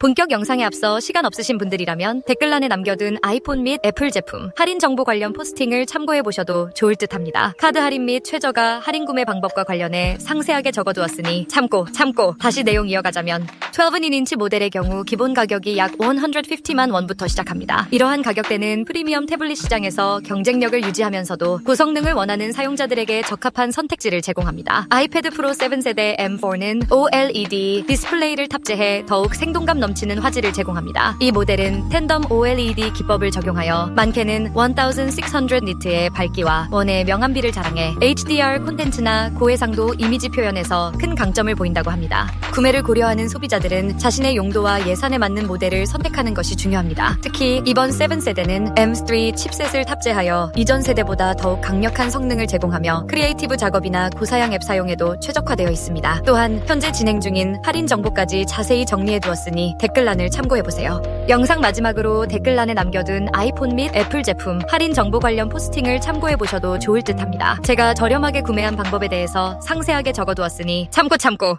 본격 영상에 앞서 시간 없으신 분들이라면 댓글란에 남겨둔 아이폰 및 애플 제품 할인 정보 관련 포스팅을 참고해 보셔도 좋을 듯 합니다. 카드 할인 및 최저가 할인 구매 방법과 관련해 상세하게 적어두었으니 참고 참고 다시 내용 이어가자면 12인치 모델의 경우 기본 가격이 약 150만 원부터 시작합니다. 이러한 가격대는 프리미엄 태블릿 시장에서 경쟁력을 유지하면서도 고성능을 원하는 사용자들에게 적합한 선택지를 제공합니다. 아이패드 프로 7세대 M4는 OLED 디스플레이를 탑재해 더욱 생동감 넘치는 화질을 제공합니다. 이 모델은 텐덤 OLED 기법을 적용하여 많게는 1600 니트의 밝기와 원의 명암비를 자랑해 HDR 콘텐츠나 고해상도 이미지 표현에서 큰 강점을 보인다고 합니다. 구매를 고려하는 소비자들은 자신의 용도와 예산에 맞는 모델을 선택하는 것이 중요합니다. 특히 이번 7세대는 M3 칩셋을 탑재하여 이전 세대보다 더욱 강력한 성능을 제공하며 크리에이티브 작업이나 고사양 앱 사용에도 최적화되어 있습니다. 또한 현재 진행 중인 할인 정보까지 자세히 정리해 두었으니 댓글란을 참고해 보세요. 영상 마지막으로 댓글란에 남겨둔 아이폰 및 애플 제품 할인 정보 관련 포스팅을 참고해 보셔도 좋을 듯 합니다. 제가 저렴하게 구매한 방법에 대해서 상세하게 적어두었으니 참고 참고